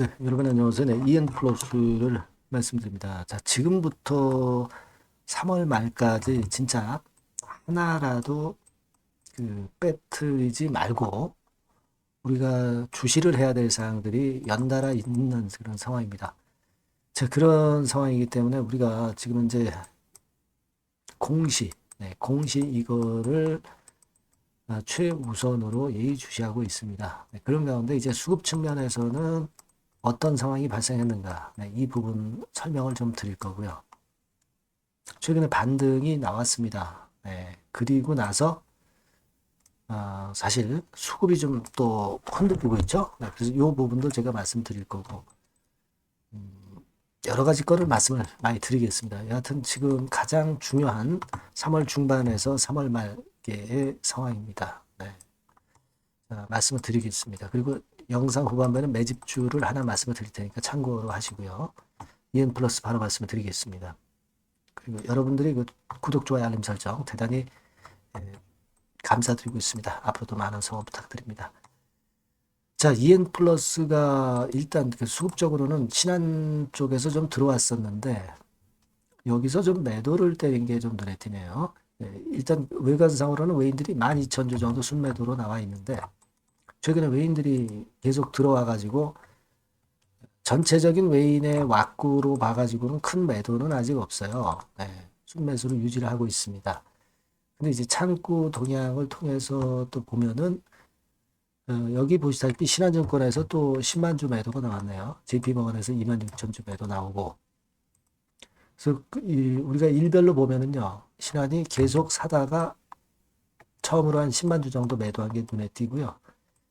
네, 여러분 안녕하세요. 네, 이엔 플러스를 말씀드립니다. 자, 지금부터 3월 말까지 진짜 하나라도 그 빼뜨리지 말고 우리가 주시를 해야 될 사항들이 연달아 있는 그런 상황입니다. 자, 그런 상황이기 때문에 우리가 지금 이제 공시, 네, 공시 이거를 아, 최우선으로 예의주시하고 있습니다. 네, 그런 가운데 이제 수급 측면에서는 어떤 상황이 발생했는가 네, 이 부분 설명을 좀 드릴 거고요. 최근에 반등이 나왔습니다. 네, 그리고 나서 아, 사실 수급이 좀 또 흔들리고 있죠. 네, 그래서 이 부분도 제가 말씀드릴 거고 음, 여러 가지 거를 말씀을 많이 드리겠습니다. 여하튼 지금 가장 중요한 3월 중반에서 3월 말께의 상황입니다. 네. 자, 말씀을 드리겠습니다. 그리고 영상 후반부에는 매집주를 하나 말씀을 드릴 테니까 참고로 하시고요. EN 플러스 바로 말씀을 드리겠습니다. 그리고 여러분들이 그 구독, 좋아요, 알림 설정 대단히 예, 감사드리고 있습니다. 앞으로도 많은 성원 부탁드립니다. 자, EN 플러스가 일단 그 수급적으로는 신한 쪽에서 좀 들어왔었는데 여기서 좀 매도를 때린 게 좀 눈에 띄네요. 예, 일단 외관상으로는 외인들이 12,000주 정도 순매도로 나와 있는데 최근에 외인들이 계속 들어와 가지고 전체적인 외인의 왁구로 봐가지고는 큰 매도는 아직 없어요. 네, 순매수를 유지를 하고 있습니다. 근데 이제 창구 동향을 통해서 또 보면은 어, 여기 보시다시피 신한증권에서 또 10만 주 매도가 나왔네요. JP모건에서 2만 6천 주 매도 나오고 그래서 그 이, 우리가 일별로 보면은요 신한이 계속 사다가 처음으로 한 10만 주 정도 매도한 게 눈에 띄고요.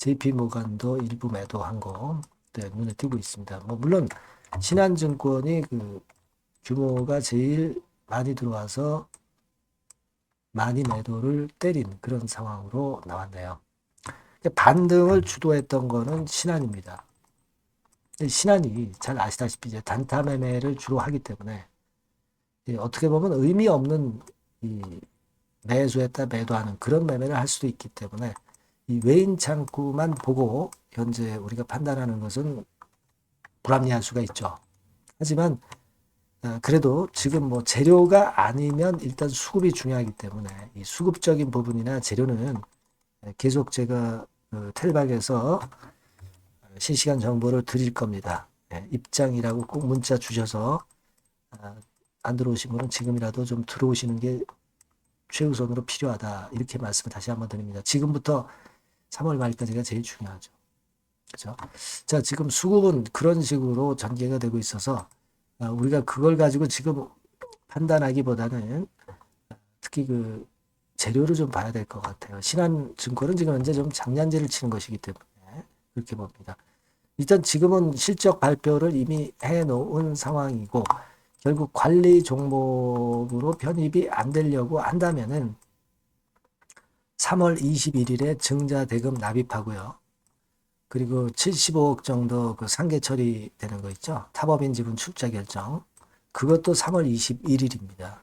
JP 모간도 일부 매도한 거 네, 눈에 띄고 있습니다. 뭐 물론 신한증권이 그 규모가 제일 많이 들어와서 많이 매도를 때린 그런 상황으로 나왔네요. 반등을 주도했던 거는 신한입니다. 신한이 잘 아시다시피 이제 단타 매매를 주로 하기 때문에 어떻게 보면 의미 없는 이 매수했다 매도하는 그런 매매를 할 수도 있기 때문에 이 외인 창구만 보고 현재 우리가 판단하는 것은 불합리할 수가 있죠. 하지만 어, 그래도 지금 뭐 재료가 아니면 일단 수급이 중요하기 때문에 이 수급적인 부분이나 재료는 계속 제가 그 텔박에서 실시간 정보를 드릴 겁니다. 예, 입장이라고 꼭 문자 주셔서 아, 안 들어오신 분은 지금이라도 좀 들어오시는 게 최우선으로 필요하다. 이렇게 말씀을 다시 한번 드립니다. 지금부터 3월 말까지가 제일 중요하죠. 그죠? 자, 지금 수급은 그런 식으로 전개가 되고 있어서 아, 우리가 그걸 가지고 지금 판단하기보다는 특히 그 재료를 좀 봐야 될 것 같아요. 신한증권은 지금 현재 좀 장난질을 치는 것이기 때문에 그렇게 봅니다. 일단 지금은 실적 발표를 이미 해놓은 상황이고 결국 관리 종목으로 편입이 안 되려고 한다면은 3월 21일에 증자 대금 납입하고요. 그리고 75억 정도 그 상계 처리되는 거 있죠. 타법인 지분 출자 결정. 그것도 3월 21일입니다.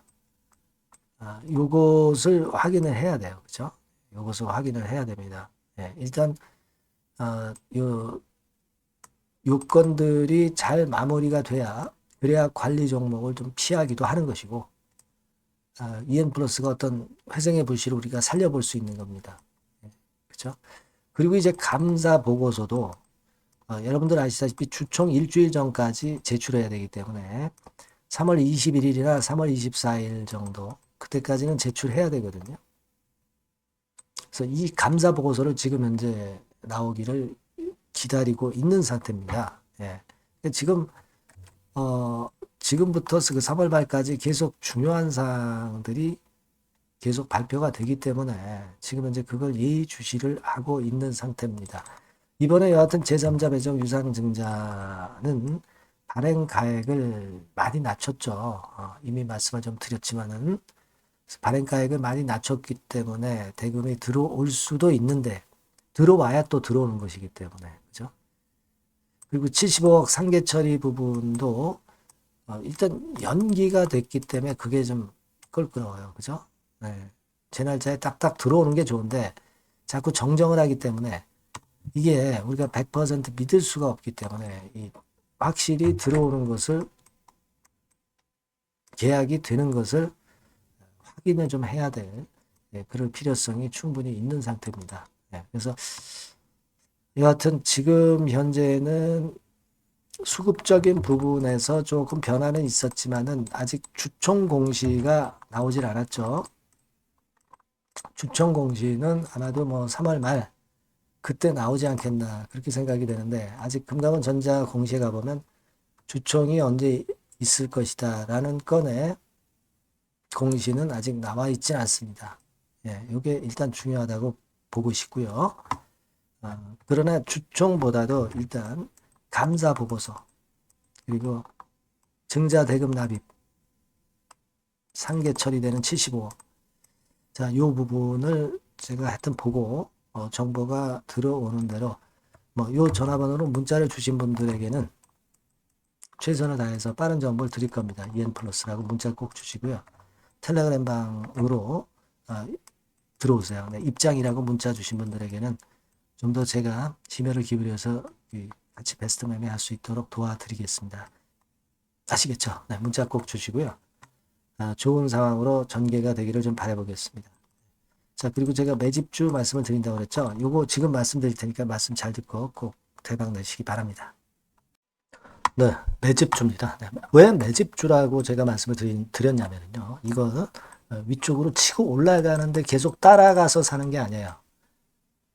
아, 요것을 확인을 해야 돼요. 그죠? 요것을 확인을 해야 됩니다. 예, 일단, 어, 요, 요건들이 잘 마무리가 돼야, 그래야 관리 종목을 좀 피하기도 하는 것이고, 아, EN 플러스가 어떤 회생의 불씨를 우리가 살려볼 수 있는 겁니다. 그렇죠? 그리고 이제 감사 보고서도 어, 여러분들 아시다시피 주총 일주일 전까지 제출해야 되기 때문에 3월 21일이나 3월 24일 정도 그때까지는 제출해야 되거든요. 그래서 이 감사 보고서를 지금 현재 나오기를 기다리고 있는 상태입니다. 예. 지금 어 지금부터 그 3월 말까지 계속 중요한 사항들이 계속 발표가 되기 때문에 지금 현재 그걸 예의주시를 하고 있는 상태입니다. 이번에 여하튼 제3자 배정 유상 증자는 발행 가액을 많이 낮췄죠. 어, 이미 말씀을 좀 드렸지만은 발행 가액을 많이 낮췄기 때문에 대금이 들어올 수도 있는데 들어와야 또 들어오는 것이기 때문에 그죠? 그리고 75억 상계 처리 부분도 어, 일단 연기가 됐기 때문에 그게 좀 껄끄러워요. 그죠? 네. 제 날짜에 딱딱 들어오는 게 좋은데 자꾸 정정을 하기 때문에 이게 우리가 100% 믿을 수가 없기 때문에 이 확실히 들어오는 것을 계약이 되는 것을 확인을 좀 해야 될 예, 그럴 필요성이 충분히 있는 상태입니다. 예, 그래서 여하튼 지금 현재는 수급적인 부분에서 조금 변화는 있었지만은 아직 주총 공시가 나오질 않았죠. 주총 공시는 아마도 뭐 3월 말 그때 나오지 않겠나 그렇게 생각이 되는데 아직 금강원 전자 공시에 가보면 주총이 언제 있을 것이다 라는 건에 공시는 아직 나와 있지 않습니다. 예, 이게 일단 중요하다고 보고 싶고요. 아, 그러나 주총보다도 일단 감사 보고서 그리고 증자 대금 납입 상계 처리되는 75억 자, 요 부분을 제가 하여튼 보고 어, 정보가 들어오는 대로 뭐 요 전화번호로 문자를 주신 분들에게는 최선을 다해서 빠른 정보를 드릴 겁니다. EN 플러스라고 문자 꼭 주시고요. 텔레그램 방으로 아, 들어오세요. 네, 입장이라고 문자 주신 분들에게는 좀 더 제가 심혈을 기울여서 이 같이 베스트 매매 할 수 있도록 도와드리겠습니다. 아시겠죠? 네, 문자 꼭 주시고요. 아, 좋은 상황으로 전개가 되기를 좀 바라보겠습니다. 자, 그리고 제가 매집주 말씀을 드린다고 그랬죠? 요거 지금 말씀드릴 테니까 말씀 잘 듣고 꼭 대박 내시기 바랍니다. 네, 매집주입니다. 네, 왜 매집주라고 제가 말씀을 드린, 드렸냐면요. 이거 어, 위쪽으로 치고 올라가는데 계속 따라가서 사는 게 아니에요.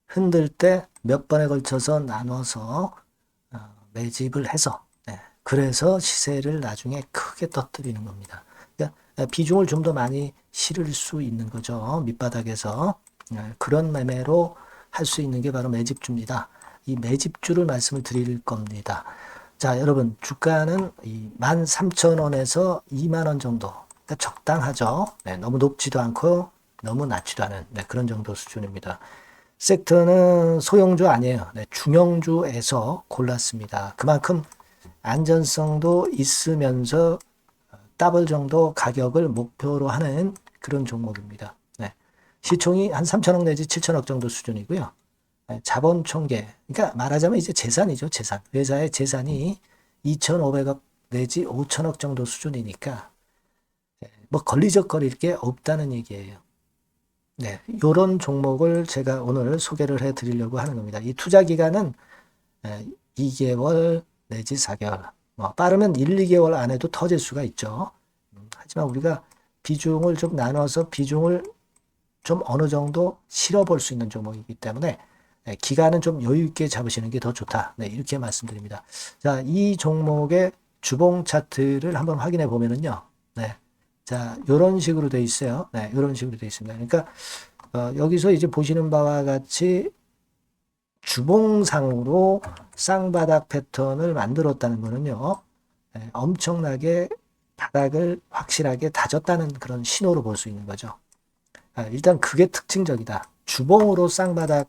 흔들 때 몇 번에 걸쳐서 나눠서 어, 매집을 해서 네, 그래서 시세를 나중에 크게 터뜨리는 겁니다. 그러니까 비중을 좀 더 많이 실을 수 있는 거죠. 밑바닥에서 네, 그런 매매로 할 수 있는 게 바로 매집주입니다. 이 매집주를 말씀을 드릴 겁니다. 자, 여러분 주가는 이 13,000원에서 2만 원 정도 그러니까 적당하죠. 네, 너무 높지도 않고 너무 낮지도 않은 네, 그런 정도 수준입니다. 섹터는 소형주 아니에요. 네, 중형주에서 골랐습니다. 그만큼 안전성도 있으면서 더블 정도 가격을 목표로 하는 그런 종목입니다. 네, 시총이 한 3천억 내지 7천억 정도 수준이고요. 네, 자본 총계, 그러니까 말하자면 이제 재산이죠, 재산. 회사의 재산이 2,500억 내지 5천억 정도 수준이니까 뭐 걸리적거릴 게 없다는 얘기예요. 네, 요런 종목을 제가 오늘 소개를 해 드리려고 하는 겁니다. 이 투자 기간은 2개월 내지 4개월, 뭐 빠르면 1, 2개월 안에도 터질 수가 있죠. 음, 하지만 우리가 비중을 좀 나눠서 비중을 좀 어느 정도 실어 볼 수 있는 종목이기 때문에 네, 기간은 좀 여유 있게 잡으시는 게 더 좋다. 네, 이렇게 말씀드립니다. 자, 이 종목의 주봉 차트를 한번 확인해 보면은요. 네. 자, 요런 식으로 돼 있어요. 네, 요런 식으로 돼 있습니다. 그러니까 어, 여기서 이제 보시는 바와 같이 주봉상으로 쌍바닥 패턴을 만들었다는 거는요. 네, 엄청나게 바닥을 확실하게 다졌다는 그런 신호로 볼 수 있는 거죠. 아, 일단 그게 특징적이다. 주봉으로 쌍바닥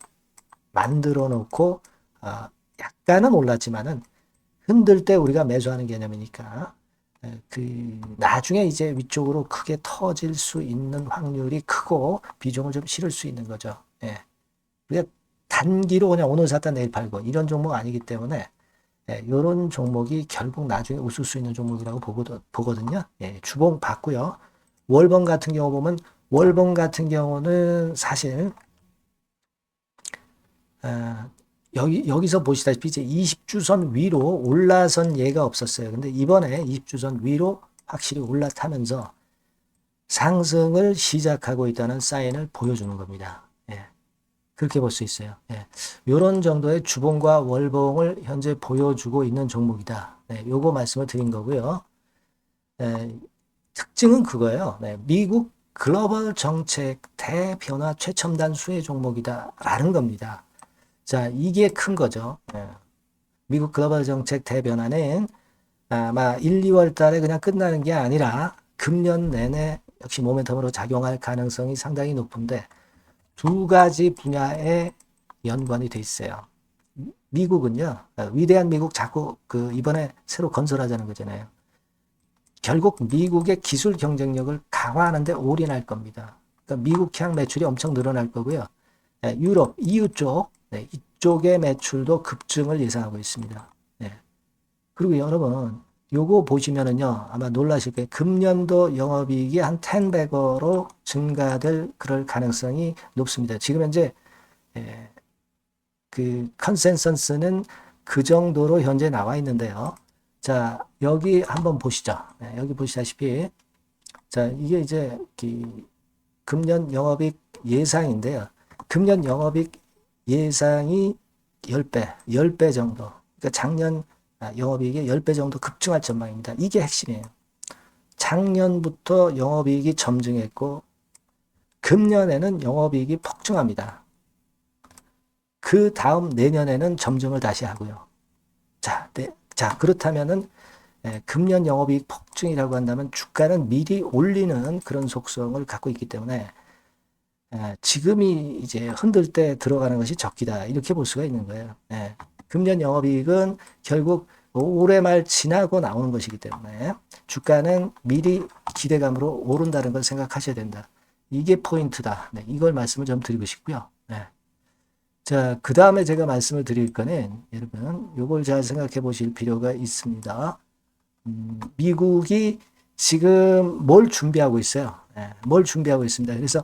만들어 놓고 어, 약간은 올랐지만은 흔들 때 우리가 매수하는 개념이니까 그 나중에 이제 위쪽으로 크게 터질 수 있는 확률이 크고 비중을 좀 실을 수 있는 거죠. 예. 우리가 단기로 그냥 오늘 샀다 내일 팔고 이런 종목 아니기 때문에 예, 이런 종목이 결국 나중에 웃을 수 있는 종목이라고 보거든 요. 예, 주봉 봤고요. 월봉 같은 경우 보면 월봉 같은 경우는 사실 어, 여기, 여기서 보시다시피 이제 20주선 위로 올라선 예가 없었어요. 근데 이번에 20주선 위로 확실히 올라타면서 상승을 시작하고 있다는 사인을 보여주는 겁니다. 예. 그렇게 볼 수 있어요. 예. 요런 정도의 주봉과 월봉을 현재 보여주고 있는 종목이다. 네, 요거 말씀을 드린 거고요. 예, 특징은 그거예요. 네, 미국 글로벌 정책 대변화 최첨단 수혜 종목이다라는 겁니다. 자, 이게 큰 거죠. 예. 미국 글로벌 정책 대변화는 아마 1, 2월 달에 그냥 끝나는 게 아니라 금년 내내 역시 모멘텀으로 작용할 가능성이 상당히 높은데 두 가지 분야에 연관이 돼 있어요. 미국은요, 위대한 미국 자꾸 그 이번에 새로 건설하자는 거잖아요. 결국 미국의 기술 경쟁력을 강화하는데 올인할 겁니다. 그러니까 미국 향 매출이 엄청 늘어날 거고요. 예, 유럽, EU 쪽 네, 이쪽의 매출도 급증을 예상하고 있습니다. 네. 그리고 여러분, 요거 보시면은요, 아마 놀라실 거예요. 금년도 영업이익이 한 10배거로 증가될 그럴 가능성이 높습니다. 지금 현재, 예, 그 컨센서스는 그 정도로 현재 나와 있는데요. 자, 여기 한번 보시죠. 네, 여기 보시다시피, 자, 이게 이제 그 금년 영업이익 예상인데요. 금년 영업이익 예상이 10배, 10배 정도. 그러니까 작년 아, 영업이익이 10배 정도 급증할 전망입니다. 이게 핵심이에요. 작년부터 영업이익이 점증했고, 금년에는 영업이익이 폭증합니다. 그 다음 내년에는 점증을 다시 하고요. 자, 네, 자 그렇다면은 예, 금년 영업이익 폭증이라고 한다면 주가는 미리 올리는 그런 속성을 갖고 있기 때문에 예, 지금이 이제 흔들 때 들어가는 것이 적기다 이렇게 볼 수가 있는 거예요. 예, 금년 영업이익은 결국 올해 말 지나고 나오는 것이기 때문에 주가는 미리 기대감으로 오른다는 걸 생각하셔야 된다. 이게 포인트다. 네, 이걸 말씀을 좀 드리고 싶고요. 네. 자, 그 다음에 제가 말씀을 드릴 거는 여러분, 요걸 잘 생각해 보실 필요가 있습니다. 음, 미국이 지금 뭘 준비하고 있어요? 예, 뭘 준비하고 있습니다. 그래서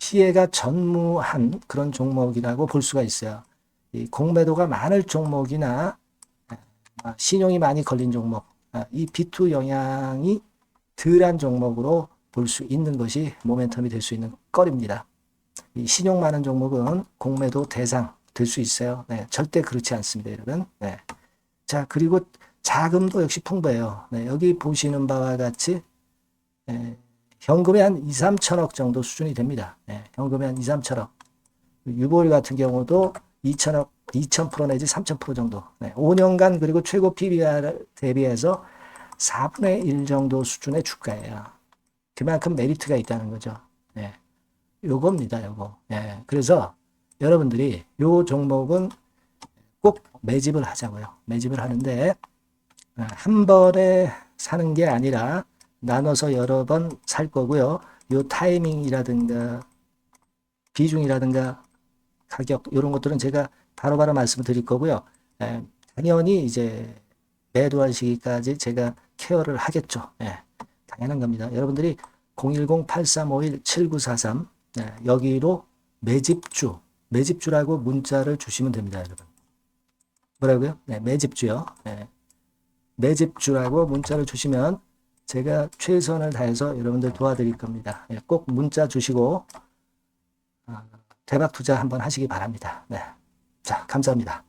피해가 전무한 그런 종목이라고 볼 수가 있어요. 이 공매도가 많을 종목이나 아, 신용이 많이 걸린 종목, 아, 이 B2 영향이 덜한 종목으로 볼 수 있는 것이 모멘텀이 될 수 있는 거리입니다. 이 신용 많은 종목은 공매도 대상 될 수 있어요. 네, 절대 그렇지 않습니다, 여러분. 네. 자, 그리고 자금도 역시 풍부해요. 네, 여기 보시는 바와 같이 네, 현금이 한 2, 3천억 정도 수준이 됩니다. 네, 현금이 한 2, 3천억. 유보율 같은 경우도 2천억, 2,000% 내지 3,000% 정도. 네, 5년간 그리고 최고 PBR 대비해서 4분의 1 정도 수준의 주가예요. 그만큼 메리트가 있다는 거죠. 네, 요겁니다, 요거. 네, 그래서 여러분들이 요 종목은 꼭 매집을 하자고요. 매집을 하는데 아, 한 번에 사는 게 아니라 나눠서 여러 번 살 거고요. 요 타이밍이라든가 비중이라든가 가격 이런 것들은 제가 바로 바로 말씀을 드릴 거고요. 예, 당연히 이제 매도할 시기까지 제가 케어를 하겠죠. 예, 당연한 겁니다. 여러분들이 010-8351-7943 예, 여기로 매집주 매집주라고 문자를 주시면 됩니다, 여러분. 뭐라고요? 네, 매집주요. 네. 매집주라고 문자를 주시면 제가 최선을 다해서 여러분들 도와드릴 겁니다. 네, 꼭 문자 주시고 아, 대박 투자 한번 하시기 바랍니다. 네. 자, 감사합니다.